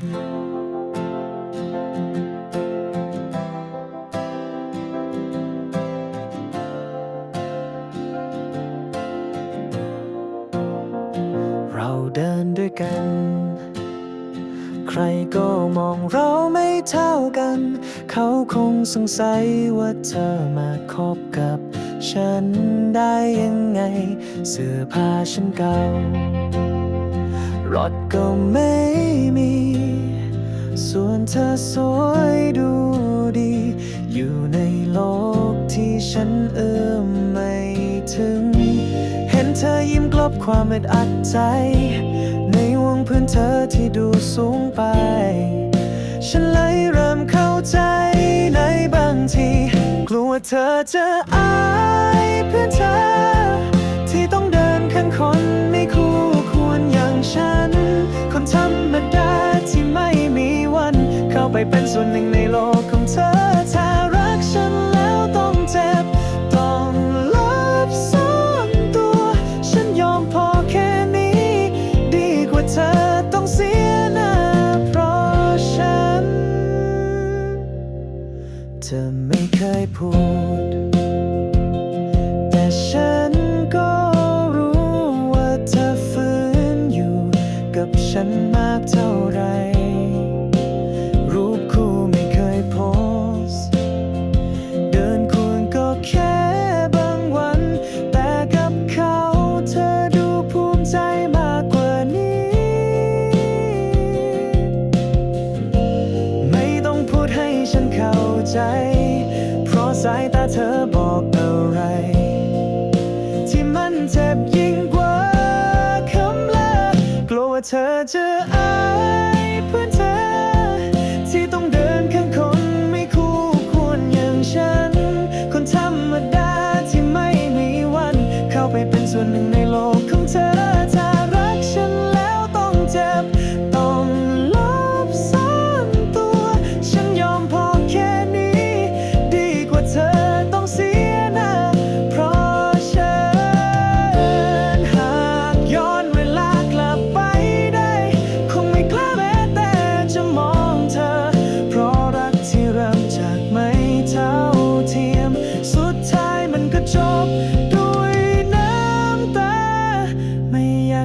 เราเดินด้วยกัน ใครก็มองเราไม่เท่ากัน เขาคงสงสัยว่าเธอมาคบกับฉันได้ยังไง เสื้อผ้าฉันเก่า รถก็ไม่มี ส่วนเธอสวยดูดี อยู่ในโลกที่ฉันเอื้อมไม่ถึง เห็นเธอยิ้มกลบความอึดอัดใจ ในวงพื้นเธอที่ดูสูงไป ฉันเลยเริ่มเข้าใจในบางที กลัวเธอจะอายเพื่อนเธอ เข้าไปเป็นส่วนหนึ่งในโลกของเธอถ้ารักฉันแล้วต้องเจ็บ ต้องลบซ่อนตัว ฉันยอมพอแค่นี้ ดีกว่าเธอต้องเสียหน้าเพราะฉัน เธอไม่เคยพูด แต่ฉันก็รู้ว่าเธอฟื้นอยู่ กับฉันมากเท่าายตาเธอบอกอะไร ที่มันเจ็บยิ่งกว่าคำลากลัวว่าเธอจะอาย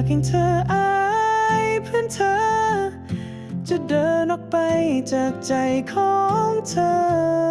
ากให้เธออายเพื่อนเธอ จะเดินออกไปจากใจของเธอ